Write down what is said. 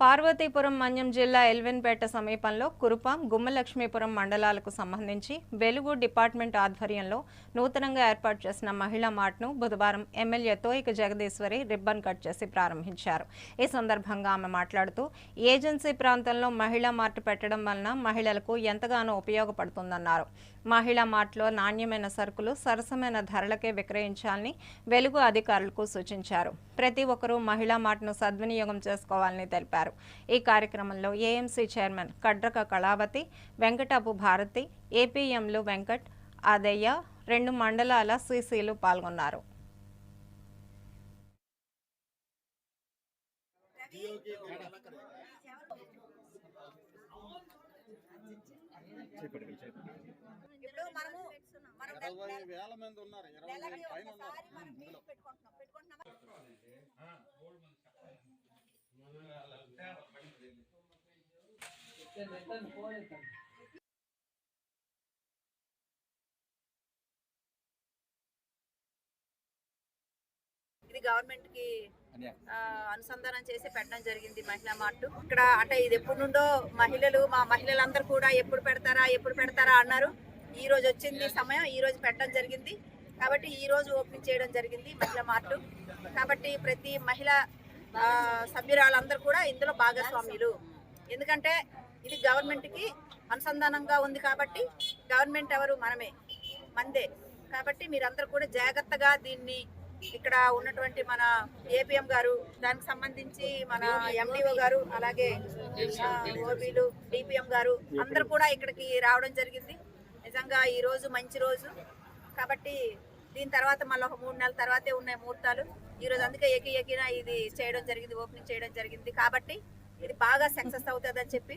పార్వతీపురం మన్యం జిల్లా ఎల్వెన్పేట సమీపంలో కురుపాం గుమ్మలక్ష్మీపురం మండలాలకు సంబంధించి వెలుగు డిపార్ట్మెంట్ ఆధ్వర్యంలో నూతనంగా ఏర్పాటు చేసిన మహిళా మార్ట్ను బుధవారం MLA Thoyika Jagadeeswari ribbon cut చేసి ప్రారంభించారు. ఈ సందర్భంగా ఆమె మాట్లాడుతూ ఏజెన్సీ ప్రాంతంలో మహిళా మార్ట్ పెట్టడం వలన మహిళలకు ఎంతగానో ఉపయోగపడుతుందన్నారు. మహిళా మార్ట్లో నాణ్యమైన సరుకులు సరసమైన ధరలకే విక్రయించాలని వెలుగు అధికారులకు సూచించారు. ప్రతి ఒక్కరూ మహిళా మార్ట్ను సద్వినియోగం చేసుకోవాలని తెలిపారు. ఈ కార్యక్రమంలో ఏఎంసీ చైర్మన్ కడ్రక కళావతి వెంకటపు భారతి ఏపీఎంలు వెంకట్ ఆదయ్య రెండు మండలాల సీసీలు పాల్గొన్నారు. ఇప్పుడు మనము మనం ఇరవై వేల మంది ఉన్నారు. ఇరవై పైన ఉన్నారు ఇది గవర్నమెంట్కి అనుసంధానం చేసి పెట్టడం జరిగింది మహిళా మార్ట్. ఇక్కడ అంటే ఇది ఎప్పటి నుండో మహిళలు మా మహిళలందరూ కూడా ఎప్పుడు పెడతారా ఎప్పుడు పెడతారా అన్నారు. ఈ రోజు వచ్చింది సమయం ఈ రోజు పెట్టడం జరిగింది. కాబట్టి ఈ రోజు ఓపెనింగ్ చేయడం జరిగింది మహిళా మార్ట్. కాబట్టి ప్రతి మహిళ ఆ, సభ్యురాలందరూ కూడా ఇందులో భాగస్వామ్యులు ఎందుకంటే ఇది గవర్నమెంట్కి అనుసంధానంగా ఉంది కాబట్టి గవర్నమెంట్ ఎవరు మనమే మందే. కాబట్టి మీరందరూ కూడా జాగ్రత్తగా దీన్ని ఇక్కడ ఉన్నటువంటి మన ఏపీఎం గారు దానికి సంబంధించి మన ఎండిఓ గారు అలాగే ఓబీలు డిపిఎం గారు అందరూ కూడా ఇక్కడికి రావడం జరిగింది. నిజంగా ఈ రోజు మంచి రోజు. కాబట్టి దీని తర్వాత మళ్ళీ ఒక మూడు నెలల తర్వాతే ఉన్నాయి ముహూర్తాలు. ఈ రోజు అందుకే ఏకి ఎగిన ఇది చేయడం జరిగింది ఓపెనింగ్ చేయడం జరిగింది. కాబట్టి ఇది బాగా సక్సెస్ అవుతుందని చెప్పి